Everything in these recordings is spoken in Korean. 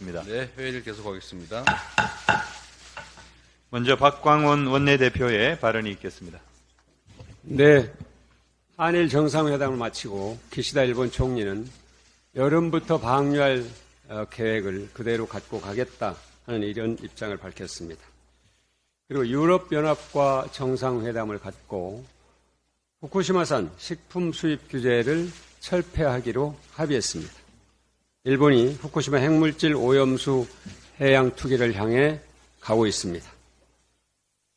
입니다. 네, 회의를 계속하겠습니다. 먼저 박광원 원내대표의 발언이 있겠습니다. 네. 한일 정상회담을 마치고 기시다 일본 총리는 여름부터 방류할 어, 계획을 그대로 갖고 가겠다 하는 이런 입장을 밝혔습니다. 그리고 유럽연합과 정상회담을 갖고 후쿠시마산 식품 수입 규제를 철폐하기로 합의했습니다. 일본이 후쿠시마 핵물질 오염수 해양 투기를 향해 가고 있습니다.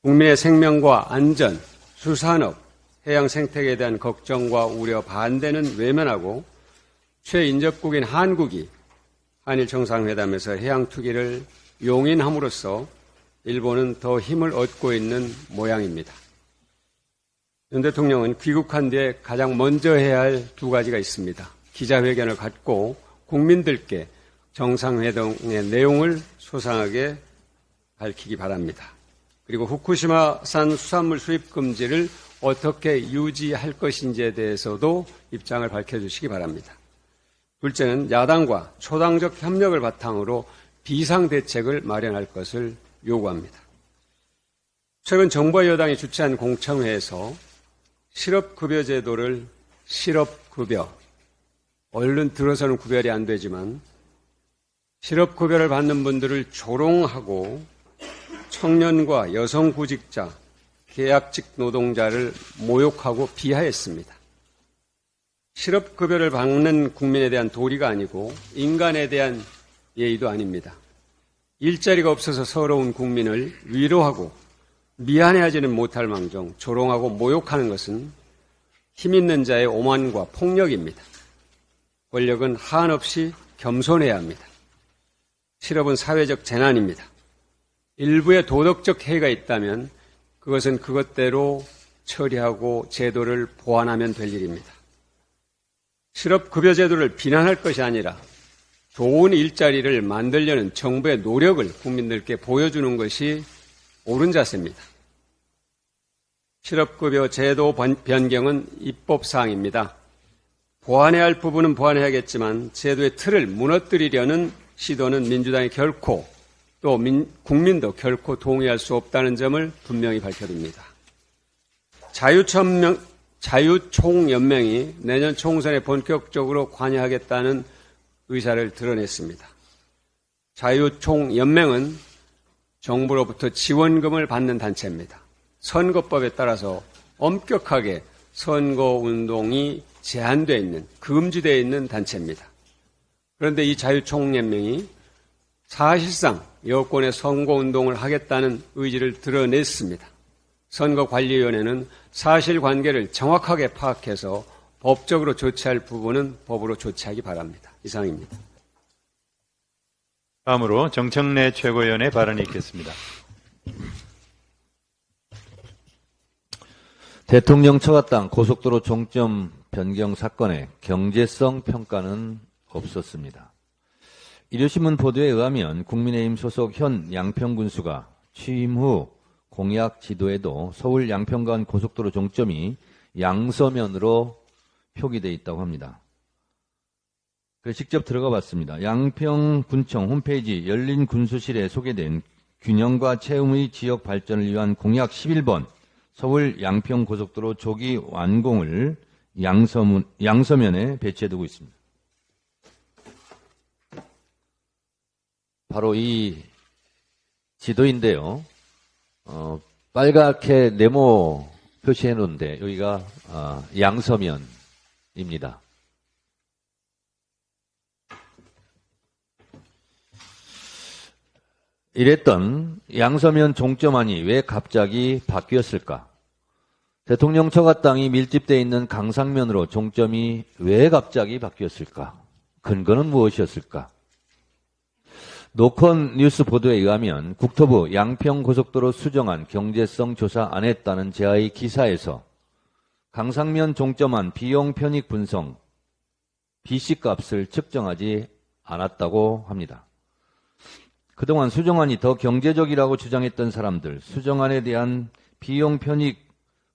국민의 생명과 안전, 수산업, 해양 생태계에 대한 걱정과 우려, 반대는 외면하고 최인접국인 한국이 한일 정상회담에서 해양 투기를 용인함으로써 일본은 더 힘을 얻고 있는 모양입니다. 윤 대통령은 귀국한 뒤에 가장 먼저 해야 할 두 가지가 있습니다. 기자회견을 갖고 국민들께 정상회담의 내용을 소상하게 밝히기 바랍니다. 그리고 후쿠시마산 수산물 수입 금지를 어떻게 유지할 것인지에 대해서도 입장을 밝혀주시기 바랍니다. 둘째는 야당과 초당적 협력을 바탕으로 비상 대책을 마련할 것을 요구합니다. 최근 정부와 여당이 주최한 공청회에서 실업급여 제도를 실업급여, 얼른 들어서는 구별이 안 되지만 실업급여를 받는 분들을 조롱하고 청년과 여성 구직자, 계약직 노동자를 모욕하고 비하했습니다. 실업급여를 받는 국민에 대한 도리가 아니고 인간에 대한 예의도 아닙니다. 일자리가 없어서 서러운 국민을 위로하고 미안해하지는 못할 망정 조롱하고 모욕하는 것은 힘 있는 자의 오만과 폭력입니다. 권력은 한없이 겸손해야 합니다. 실업은 사회적 재난입니다. 일부의 도덕적 해이가 있다면 그것은 그것대로 처리하고 제도를 보완하면 될 일입니다. 실업급여 제도를 비난할 것이 아니라 좋은 일자리를 만들려는 정부의 노력을 국민들께 보여주는 것이 옳은 자세입니다. 실업급여 제도 변경은 입법사항입니다. 보완해야 할 부분은 보완해야겠지만 제도의 틀을 무너뜨리려는 시도는 민주당이 결코 또 민, 국민도 결코 동의할 수 없다는 점을 분명히 밝혀둡니다. 자유천명, 자유총연맹이 내년 총선에 본격적으로 관여하겠다는 의사를 드러냈습니다. 자유총연맹은 정부로부터 지원금을 받는 단체입니다. 선거법에 따라서 엄격하게 선거운동이 제한되어 있는, 금지되어 있는 단체입니다. 그런데 이 자유총연맹이 사실상 여권의 선거운동을 하겠다는 의지를 드러냈습니다. 선거관리위원회는 사실관계를 정확하게 파악해서 법적으로 조치할 부분은 법으로 조치하기 바랍니다. 이상입니다. 다음으로 정청래 최고위원의 발언이 있겠습니다. 대통령 처갓당 고속도로 종점 변경 사건의 경제성 평가는 없었습니다. 일요신문 보도에 의하면 국민의힘 소속 현 양평군수가 취임 후 공약 지도에도 서울 양평간 고속도로 종점이 양서면으로 표기되어 있다고 합니다. 그래서 직접 들어가 봤습니다. 양평군청 홈페이지 열린 군수실에 소개된 균형과 채움의 지역 발전을 위한 공약 11번 서울 양평 고속도로 조기 완공을 양서문, 양서면에 배치해두고 있습니다. 바로 이 지도인데요. 어, 빨갛게 네모 표시해 놓은데 여기가 어, 양서면입니다. 이랬던 양서면 종점안이 왜 갑자기 바뀌었을까? 대통령 처갓당이 밀집되어 있는 강상면으로 종점이 왜 갑자기 바뀌었을까? 근거는 무엇이었을까? 노컨 뉴스 보도에 의하면 국토부 양평고속도로 수정안 경제성 조사 안 했다는 제아의 기사에서 강상면 종점안 비용 편익 분석 BC값을 측정하지 않았다고 합니다. 그동안 수정안이 더 경제적이라고 주장했던 사람들, 수정안에 대한 비용 편익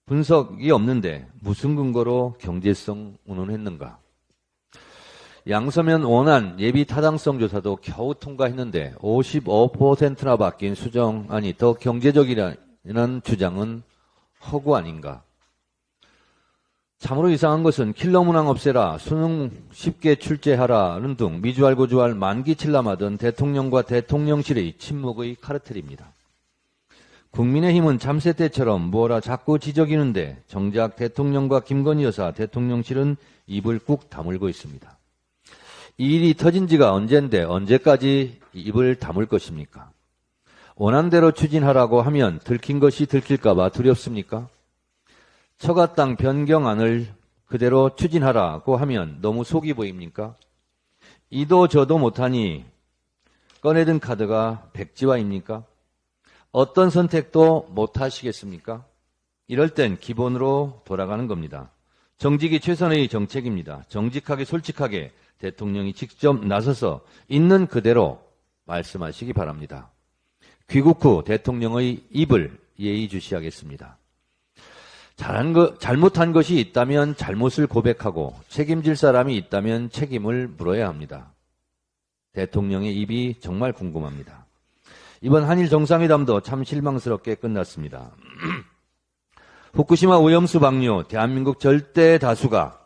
분석이 없는데 무슨 근거로 경제성 운운했는가? 양서면 원안 예비 타당성 조사도 겨우 통과했는데 55%나 바뀐 수정안이 더 경제적이라는 주장은 허구 아닌가? 참으로 이상한 것은 킬러 문항 없애라, 수능 쉽게 출제하라는 등 미주알 고주알 만기 칠람하던 대통령과 대통령실의 침묵의 카르텔입니다. 국민의힘은 참새 때처럼 뭐라 자꾸 지적이는데 정작 대통령과 김건희 여사 대통령실은 입을 꾹 다물고 있습니다. 이 일이 터진 지가 언젠데 언제까지 입을 다물 것입니까? 원한대로 추진하라고 하면 들킨 것이 들킬까봐 두렵습니까? 처가 땅 변경안을 그대로 추진하라고 하면 너무 속이 보입니까? 이도 저도 못하니 꺼내든 카드가 백지화입니까? 어떤 선택도 못 하시겠습니까? 이럴 땐 기본으로 돌아가는 겁니다. 정직이 최선의 정책입니다. 정직하게 솔직하게 대통령이 직접 나서서 있는 그대로 말씀하시기 바랍니다. 귀국 후 대통령의 입을 예의주시하겠습니다. 잘한 거, 잘못한 것이 있다면 잘못을 고백하고 책임질 사람이 있다면 책임을 물어야 합니다. 대통령의 입이 정말 궁금합니다. 이번 한일 정상회담도 참 실망스럽게 끝났습니다. 후쿠시마 오염수 방류 대한민국 절대 다수가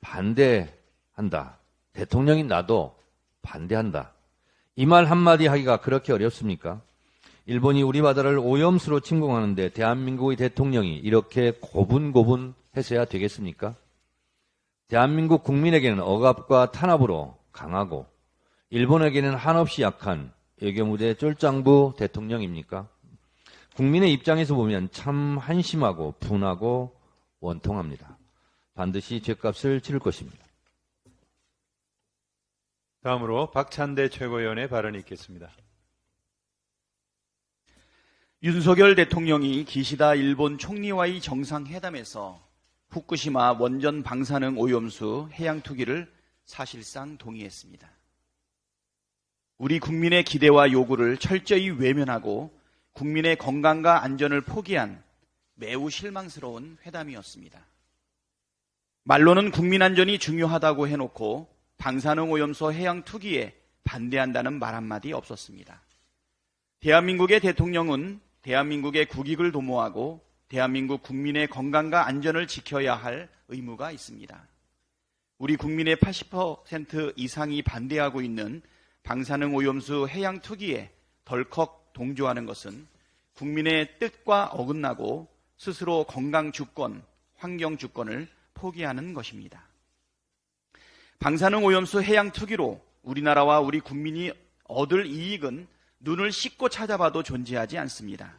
반대한다. 대통령이 나도 반대한다. 이 말 한마디 하기가 그렇게 어렵습니까? 일본이 우리 바다를 오염수로 침공하는데 대한민국의 대통령이 이렇게 고분고분 해서야 되겠습니까? 대한민국 국민에게는 억압과 탄압으로 강하고 일본에게는 한없이 약한 외교무대 쫄짱부 대통령입니까? 국민의 입장에서 보면 참 한심하고 분하고 원통합니다. 반드시 죗값을 치를 것입니다. 다음으로 박찬대 최고위원의 발언이 있겠습니다. 윤석열 대통령이 기시다 일본 총리와의 정상회담에서 후쿠시마 원전 방사능 오염수 해양 투기를 사실상 동의했습니다. 우리 국민의 기대와 요구를 철저히 외면하고 국민의 건강과 안전을 포기한 매우 실망스러운 회담이었습니다. 말로는 국민 안전이 중요하다고 해놓고 방사능 오염수 해양 투기에 반대한다는 말 한마디 없었습니다. 대한민국의 대통령은 대한민국의 국익을 도모하고 대한민국 국민의 건강과 안전을 지켜야 할 의무가 있습니다. 우리 국민의 80% 이상이 반대하고 있는 방사능 오염수 해양 투기에 덜컥 동조하는 것은 국민의 뜻과 어긋나고 스스로 건강 주권, 환경 주권을 포기하는 것입니다. 방사능 오염수 해양 투기로 우리나라와 우리 국민이 얻을 이익은 눈을 씻고 찾아봐도 존재하지 않습니다.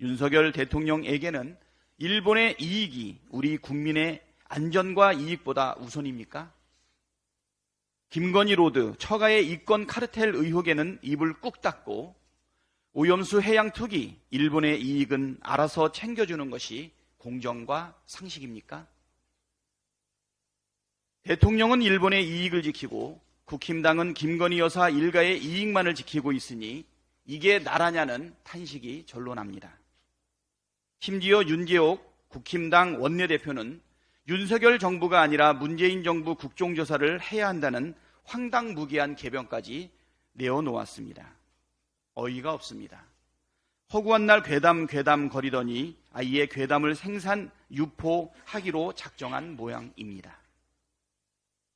윤석열 대통령에게는 일본의 이익이 우리 국민의 안전과 이익보다 우선입니까? 김건희 로드 처가의 이권 카르텔 의혹에는 입을 꾹 닫고 오염수 해양 투기 일본의 이익은 알아서 챙겨주는 것이 공정과 상식입니까? 대통령은 일본의 이익을 지키고 국힘당은 김건희 여사 일가의 이익만을 지키고 있으니 이게 나라냐는 탄식이 절로 납니다. 심지어 윤재옥 국힘당 원내대표는 윤석열 정부가 아니라 문재인 정부 국정조사를 해야 한다는 황당무계한 개변까지 내어놓았습니다. 어이가 없습니다. 허구한 날 괴담 괴담 거리더니 아이의 괴담을 생산 유포하기로 작정한 모양입니다.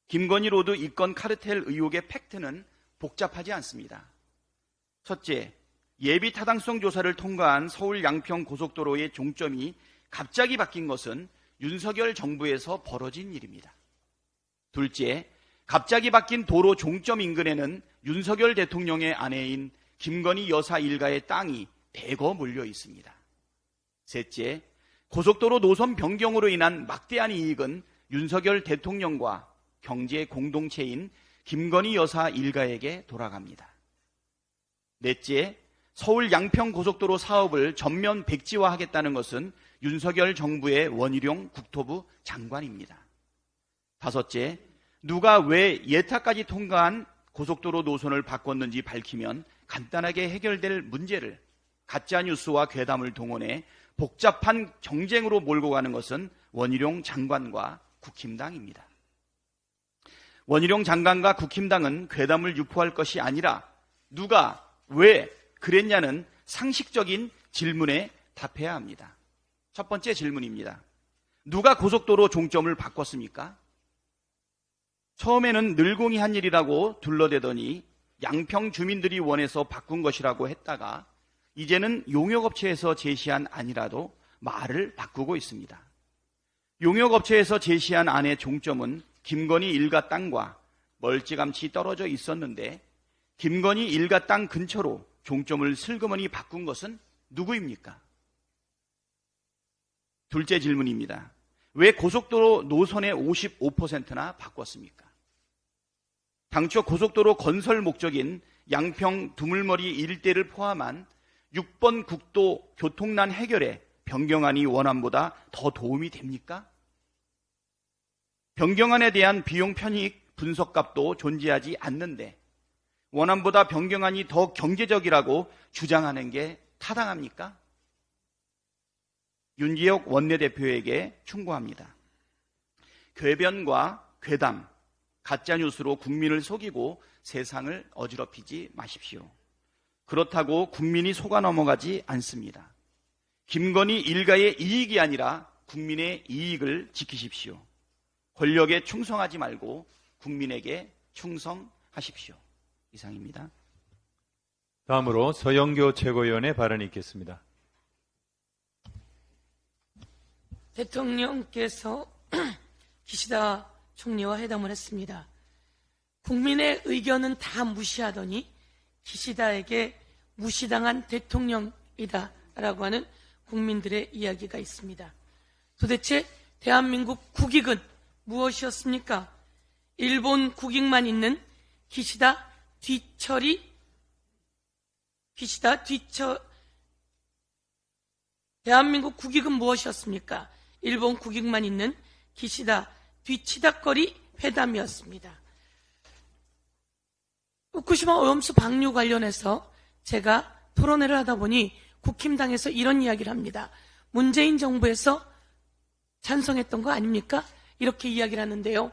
김건희 로드 이건 카르텔 의혹의 팩트는 복잡하지 않습니다. 첫째, 예비 타당성 조사를 통과한 서울 양평 고속도로의 종점이 갑자기 바뀐 것은 윤석열 정부에서 벌어진 일입니다. 둘째, 갑자기 바뀐 도로 종점 인근에는 윤석열 대통령의 아내인 김건희 여사 일가의 땅이 대거 몰려 있습니다. 셋째, 고속도로 노선 변경으로 인한 막대한 이익은 윤석열 대통령과 경제 공동체인 김건희 여사 일가에게 돌아갑니다. 넷째, 서울 양평 고속도로 사업을 전면 백지화하겠다는 것은 윤석열 정부의 원희룡 국토부 장관입니다. 다섯째, 누가 왜 예타까지 통과한 고속도로 노선을 바꿨는지 밝히면 간단하게 해결될 문제를 가짜뉴스와 괴담을 동원해 복잡한 경쟁으로 몰고 가는 것은 원희룡 장관과 국힘당입니다. 원희룡 장관과 국힘당은 괴담을 유포할 것이 아니라 누가 왜 그랬냐는 상식적인 질문에 답해야 합니다. 첫 번째 질문입니다. 누가 고속도로 종점을 바꿨습니까? 처음에는 늘공이 한 일이라고 둘러대더니 양평 주민들이 원해서 바꾼 것이라고 했다가 이제는 용역업체에서 제시한 안이라도 말을 바꾸고 있습니다. 용역업체에서 제시한 안의 종점은 김건희 일가 땅과 멀찌감치 떨어져 있었는데 김건희 일가 땅 근처로 종점을 슬그머니 바꾼 것은 누구입니까? 둘째 질문입니다. 왜 고속도로 노선의 55%나 바꿨습니까? 당초 고속도로 건설 목적인 양평 두물머리 일대를 포함한 6번 국도 교통난 해결에 변경안이 원안보다 더 도움이 됩니까? 변경안에 대한 비용 편익 분석값도 존재하지 않는데 원안보다 변경안이 더 경제적이라고 주장하는 게 타당합니까? 윤기혁 원내대표에게 충고합니다. 궤변과 괴담, 가짜뉴스로 국민을 속이고 세상을 어지럽히지 마십시오. 그렇다고 국민이 속아 넘어가지 않습니다. 김건희 일가의 이익이 아니라 국민의 이익을 지키십시오. 권력에 충성하지 말고 국민에게 충성하십시오. 이상입니다. 다음으로 서영교 최고위원의 발언이 있겠습니다. 대통령께서 기시다 총리와 회담을 했습니다. 국민의 의견은 다 무시하더니 기시다에게 무시당한 대통령이다라고 하는 국민들의 이야기가 있습니다. 도대체 대한민국 국익은 무엇이었습니까? 일본 국익만 있는 기시다 뒤처리 기시다 뒤처 대한민국 국익은 무엇이었습니까? 일본 국익만 있는 기시다 뒤치다거리 회담이었습니다. 후쿠시마 오염수 방류 관련해서 제가 토론회를 하다 보니 국힘당에서 이런 이야기를 합니다. 문재인 정부에서 찬성했던 거 아닙니까? 이렇게 이야기를 하는데요.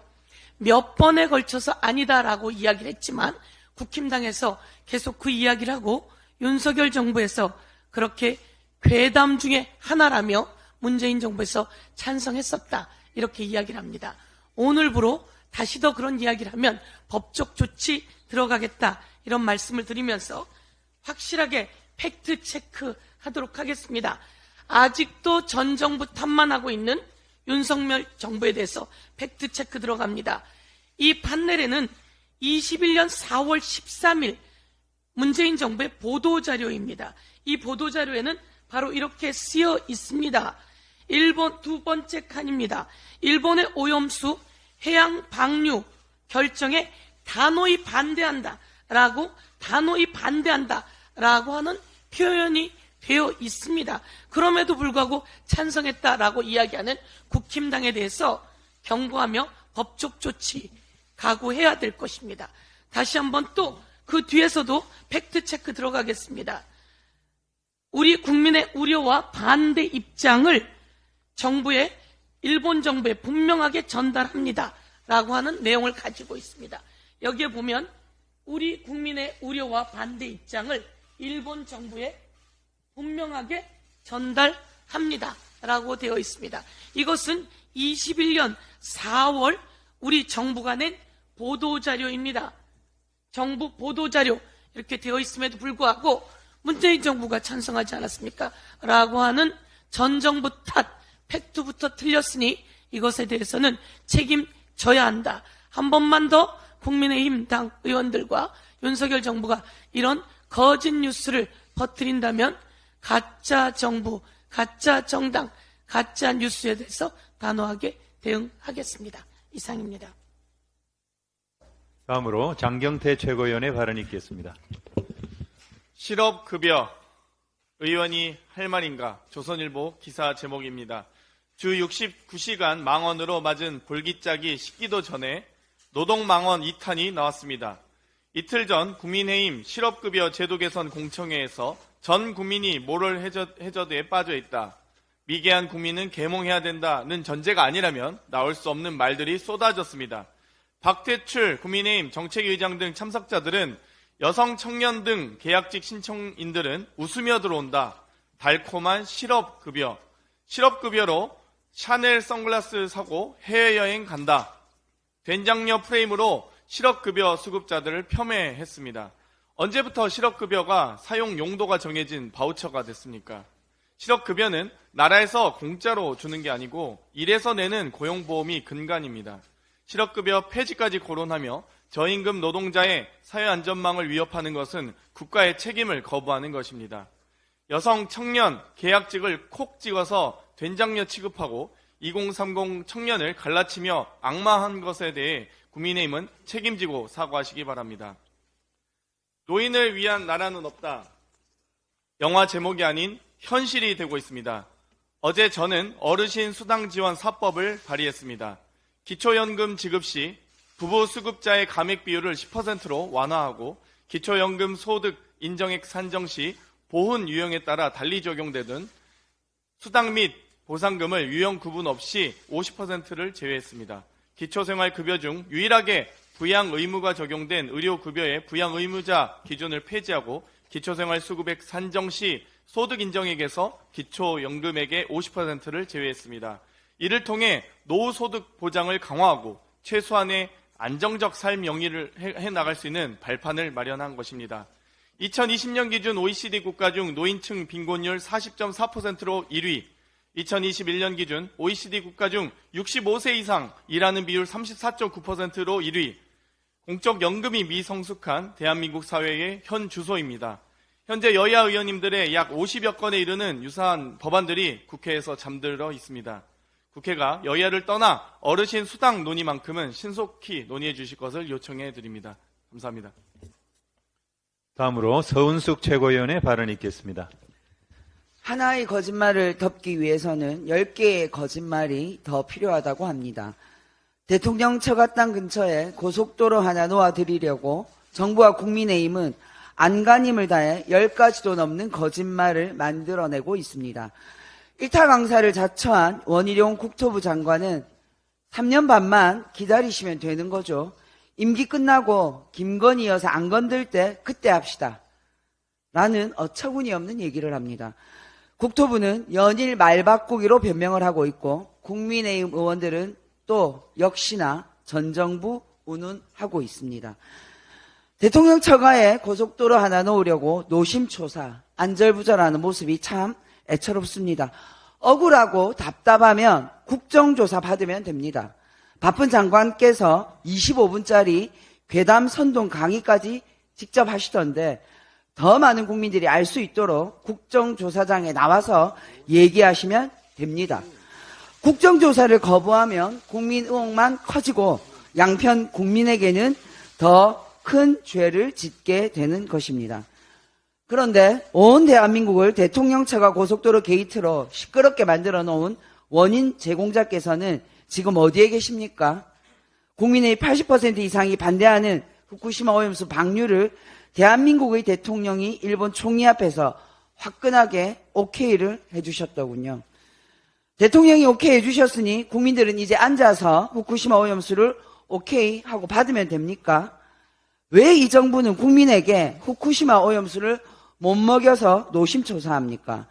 몇 번에 걸쳐서 아니다라고 이야기를 했지만 국힘당에서 계속 그 이야기를 하고 윤석열 정부에서 그렇게 괴담 중에 하나라며 문재인 정부에서 찬성했었다. 이렇게 이야기를 합니다. 오늘부로 다시 더 그런 이야기를 하면 법적 조치 들어가겠다. 이런 말씀을 드리면서 확실하게 팩트 체크 하도록 하겠습니다. 아직도 전 정부 탓만하고 있는 윤석열 정부에 대해서 팩트 체크 들어갑니다. 이 판넬에는 21년 4월 13일 문재인 정부의 보도자료입니다. 이 보도자료에는 바로 이렇게 쓰여 있습니다. 일본 두 번째 칸입니다. 일본의 오염수 해양 방류 결정에 단호히 반대한다. 라고 단호히 반대한다. 라고 하는 표현이 되어 있습니다. 그럼에도 불구하고 찬성했다라고 이야기하는 국힘당에 대해서 경고하며 법적 조치 각오해야 될 것입니다. 다시 한번 또 그 뒤에서도 팩트 체크 들어가겠습니다. 우리 국민의 우려와 반대 입장을 정부에 일본 정부에 분명하게 전달합니다. 라고 하는 내용을 가지고 있습니다. 여기에 보면 우리 국민의 우려와 반대 입장을 일본 정부에 분명하게 전달합니다. 라고 되어 있습니다. 이것은 21년 4월 우리 정부가 낸 보도자료입니다. 정부 보도자료 이렇게 되어 있음에도 불구하고 문재인 정부가 찬성하지 않았습니까? 라고 하는 전 정부 탓, 팩트부터 틀렸으니 이것에 대해서는 책임져야 한다. 한 번만 더 국민의힘 당 의원들과 윤석열 정부가 이런 거짓 뉴스를 퍼뜨린다면 가짜 정부, 가짜 정당, 가짜 뉴스에 대해서 단호하게 대응하겠습니다. 이상입니다. 다음으로 장경태 최고위원의 발언이 있겠습니다. 실업급여 의원이 할 말인가 조선일보 기사 제목입니다. 주 69시간 망언으로 맞은 볼기짝이 식기도 전에 노동망언 2탄이 나왔습니다. 이틀 전 국민의힘 실업급여 제도 개선 공청회에서 전 국민이 모럴 해저, 해저드에 빠져 있다. 미개한 국민은 계몽해야 된다는 전제가 아니라면 나올 수 없는 말들이 쏟아졌습니다. 박태출 국민의힘 정책위의장 등 참석자들은 여성 청년 등 계약직 신청인들은 웃으며 들어온다. 달콤한 실업급여. 실업급여로 샤넬 선글라스 사고 해외여행 간다. 된장녀 프레임으로 실업급여 수급자들을 폄훼했습니다. 언제부터 실업급여가 사용 용도가 정해진 바우처가 됐습니까? 실업급여는 나라에서 공짜로 주는 게 아니고 일에서 내는 고용보험이 근간입니다. 실업급여 폐지까지 거론하며 저임금 노동자의 사회안전망을 위협하는 것은 국가의 책임을 거부하는 것입니다. 여성 청년 계약직을 콕 찍어서 된장녀 취급하고 2030 청년을 갈라치며 악마한 것에 대해 국민의힘은 책임지고 사과하시기 바랍니다. 노인을 위한 나라는 없다. 영화 제목이 아닌 현실이 되고 있습니다. 어제 저는 어르신 수당 지원 4법을 발의했습니다. 기초연금 지급 시 부부 수급자의 감액 비율을 10%로 완화하고 기초연금 소득 인정액 산정 시 보훈 유형에 따라 달리 적용되던 수당 및 보상금을 유형 구분 없이 50%를 제외했습니다. 기초생활급여 중 유일하게 부양 의무가 적용된 의료급여의 부양 의무자 기준을 폐지하고 기초생활수급액 산정 시 소득 인정액에서 기초연금액의 50%를 제외했습니다. 이를 통해 노후소득 보장을 강화하고 최소한의 안정적 삶 영위를 해, 해 나갈 수 있는 발판을 마련한 것입니다. 2020년 기준 OECD 국가 중 노인층 빈곤율 40.4%로 1위, 2021년 기준 OECD 국가 중 65세 이상 일하는 비율 34.9%로 1위, 공적 연금이 미성숙한 대한민국 사회의 현 주소입니다. 현재 여야 의원님들의 약 50여 건에 이르는 유사한 법안들이 국회에서 잠들어 있습니다. 국회가 여야를 떠나 어르신 수당 논의만큼은 신속히 논의해 주실 것을 요청해 드립니다. 감사합니다. 다음으로 서은숙 최고위원의 발언이 있겠습니다. 하나의 거짓말을 덮기 위해서는 10개의 거짓말이 더 필요하다고 합니다. 대통령 처갓당 근처에 고속도로 하나 놓아드리려고 정부와 국민의힘은 안간힘을 다해 10가지도 넘는 거짓말을 만들어내고 있습니다. 일타 강사를 자처한 원희룡 국토부 장관은 3년 반만 기다리시면 되는 거죠. 임기 끝나고 김건희 여사 안 건들 때 그때 합시다. 라는 어처구니 없는 얘기를 합니다. 국토부는 연일 말 바꾸기로 변명을 하고 있고 국민의힘 의원들은 또 역시나 전 정부 운운하고 있습니다. 대통령 처가에 고속도로 하나 놓으려고 노심초사 안절부절하는 모습이 참 애처롭습니다. 억울하고 답답하면 국정조사 받으면 됩니다. 바쁜 장관께서 25분짜리 괴담 선동 강의까지 직접 하시던데 더 많은 국민들이 알 수 있도록 국정조사장에 나와서 얘기하시면 됩니다. 국정조사를 거부하면 국민 의혹만 커지고 양편 국민에게는 더 큰 죄를 짓게 되는 것입니다. 그런데 온 대한민국을 대통령차가 고속도로 게이트로 시끄럽게 만들어 놓은 원인 제공자께서는 지금 어디에 계십니까? 국민의 80% 이상이 반대하는 후쿠시마 오염수 방류를 대한민국의 대통령이 일본 총리 앞에서 화끈하게 오케이를 해주셨더군요. 대통령이 오케이 해주셨으니 국민들은 이제 앉아서 후쿠시마 오염수를 오케이 하고 받으면 됩니까? 왜 이 정부는 국민에게 후쿠시마 오염수를 못 먹여서 노심초사합니까?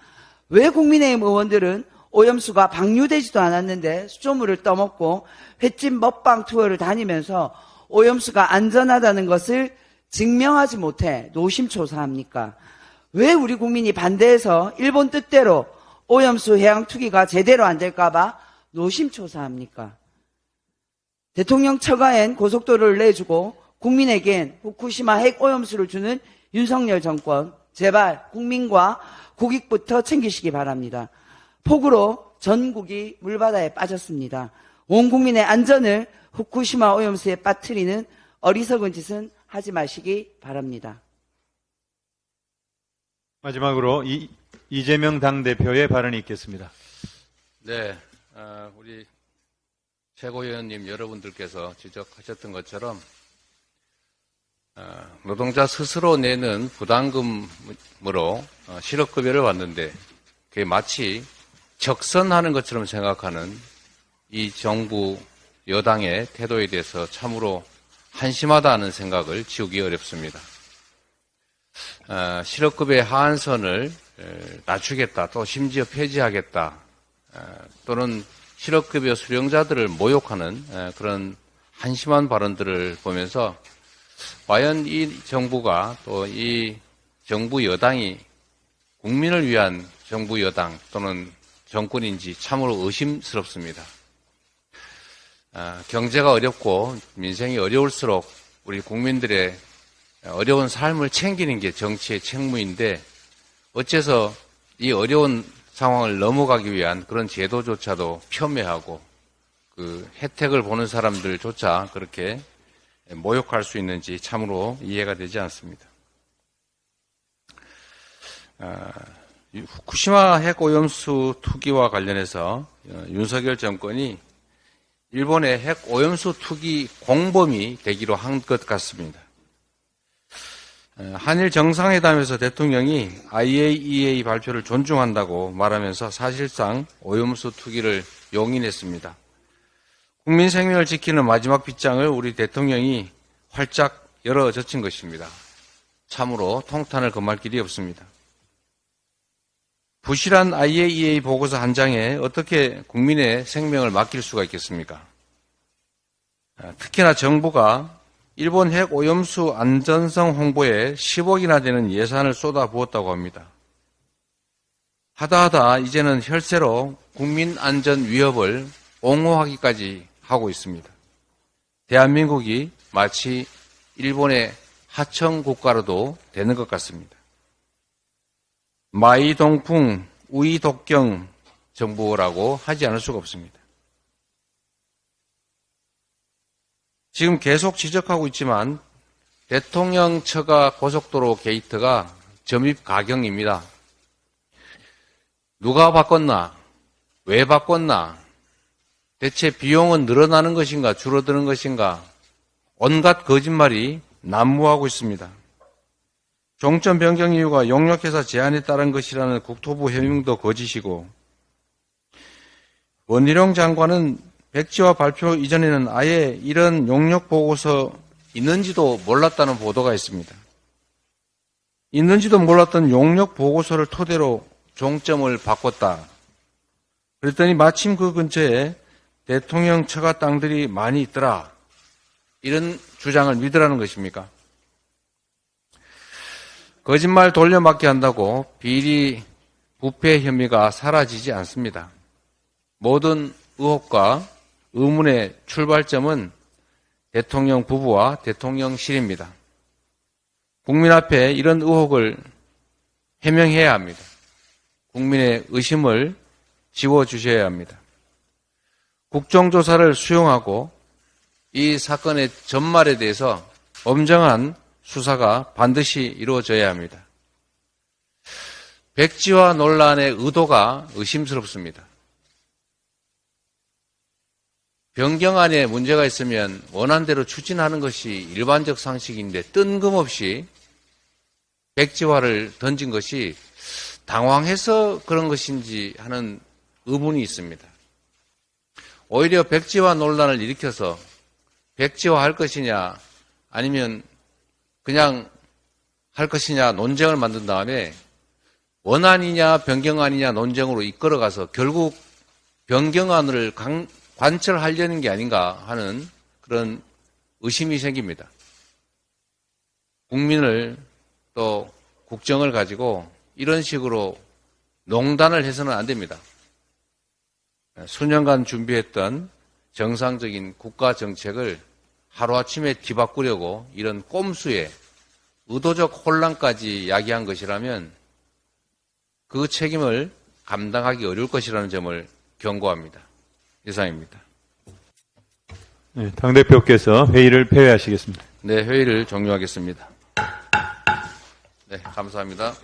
왜 국민의힘 의원들은 오염수가 방류되지도 않았는데 수조물을 떠먹고 횟집 먹방 투어를 다니면서 오염수가 안전하다는 것을 증명하지 못해 노심초사합니까? 왜 우리 국민이 반대해서 일본 뜻대로 오염수 해양 투기가 제대로 안 될까봐 노심초사합니까? 대통령 처가엔 고속도로를 내주고 국민에겐 후쿠시마 핵 오염수를 주는 윤석열 정권 제발 국민과 국익부터 챙기시기 바랍니다. 폭우로 전국이 물바다에 빠졌습니다. 온 국민의 안전을 후쿠시마 오염수에 빠뜨리는 어리석은 짓은 하지 마시기 바랍니다. 마지막으로 이, 이재명 당대표의 발언이 있겠습니다. 네, 어, 우리 최고위원님 여러분들께서 지적하셨던 것처럼 어, 노동자 스스로 내는 부담금으로 어, 실업급여를 받는데 그게 마치 적선하는 것처럼 생각하는 이 정부 여당의 태도에 대해서 참으로 한심하다는 생각을 지우기 어렵습니다. 어, 실업급의 하한선을 에, 낮추겠다, 또 심지어 폐지하겠다, 어, 또는 실업급여 수령자들을 모욕하는 에, 그런 한심한 발언들을 보면서 과연 이 정부가 또 이 정부 여당이 국민을 위한 정부 여당 또는 정권인지 참으로 의심스럽습니다. 아, 경제가 어렵고 민생이 어려울수록 우리 국민들의 어려운 삶을 챙기는 게 정치의 책무인데 어째서 이 어려운 상황을 넘어가기 위한 그런 제도조차도 폄훼하고 그 혜택을 보는 사람들조차 그렇게 모욕할 수 있는지 참으로 이해가 되지 않습니다. 아, 후쿠시마 핵 오염수 투기와 관련해서 어, 윤석열 정권이 일본의 핵 오염수 투기 공범이 되기로 한 것 같습니다. 어, 한일 정상회담에서 대통령이 IAEA 발표를 존중한다고 말하면서 사실상 오염수 투기를 용인했습니다. 국민 생명을 지키는 마지막 빗장을 우리 대통령이 활짝 열어젖힌 것입니다. 참으로 통탄을 금할 길이 없습니다. 부실한 IAEA 보고서 한 장에 어떻게 국민의 생명을 맡길 수가 있겠습니까? 아, 특히나 정부가 일본 핵 오염수 안전성 홍보에 10억이나 되는 예산을 쏟아부었다고 합니다. 하다하다 이제는 혈세로 국민 안전 위협을 옹호하기까지 하고 있습니다. 대한민국이 마치 일본의 하청 국가로도 되는 것 같습니다. 마이동풍, 우이독경 정부라고 하지 않을 수가 없습니다. 지금 계속 지적하고 있지만 대통령 처가 고속도로 게이트가 점입 가경입니다. 누가 바꿨나? 왜 바꿨나? 대체 비용은 늘어나는 것인가? 줄어드는 것인가? 온갖 거짓말이 난무하고 있습니다. 종점 변경 이유가 용역회사 제안에 따른 것이라는 국토부 해명도 거짓이고 원희룡 장관은 백지화 발표 이전에는 아예 이런 용역 보고서 있는지도 몰랐다는 보도가 있습니다. 있는지도 몰랐던 용역 보고서를 토대로 종점을 바꿨다. 그랬더니 마침 그 근처에 대통령 처가 땅들이 많이 있더라. 이런 주장을 믿으라는 것입니까? 거짓말 돌려막기 한다고 비리 부패 혐의가 사라지지 않습니다. 모든 의혹과 의문의 출발점은 대통령 부부와 대통령실입니다. 국민 앞에 이런 의혹을 해명해야 합니다. 국민의 의심을 지워주셔야 합니다. 국정조사를 수용하고 이 사건의 전말에 대해서 엄정한 수사가 반드시 이루어져야 합니다. 백지화 논란의 의도가 의심스럽습니다. 변경안에 문제가 있으면 원안대로 추진하는 것이 일반적 상식인데 뜬금없이 백지화를 던진 것이 당황해서 그런 것인지 하는 의문이 있습니다. 오히려 백지화 논란을 일으켜서 백지화 할 것이냐 아니면 그냥 할 것이냐 논쟁을 만든 다음에 원안이냐 변경안이냐 논쟁으로 이끌어가서 결국 변경안을 강, 관철하려는 게 아닌가 하는 그런 의심이 생깁니다. 국민을 또 국정을 가지고 이런 식으로 농단을 해서는 안 됩니다. 수년간 준비했던 정상적인 국가 정책을 하루아침에 뒤바꾸려고 이런 꼼수에 의도적 혼란까지 야기한 것이라면 그 책임을 감당하기 어려울 것이라는 점을 경고합니다. 이상입니다. 네, 당대표께서 회의를 폐회하시겠습니다. 네, 회의를 종료하겠습니다. 네, 감사합니다.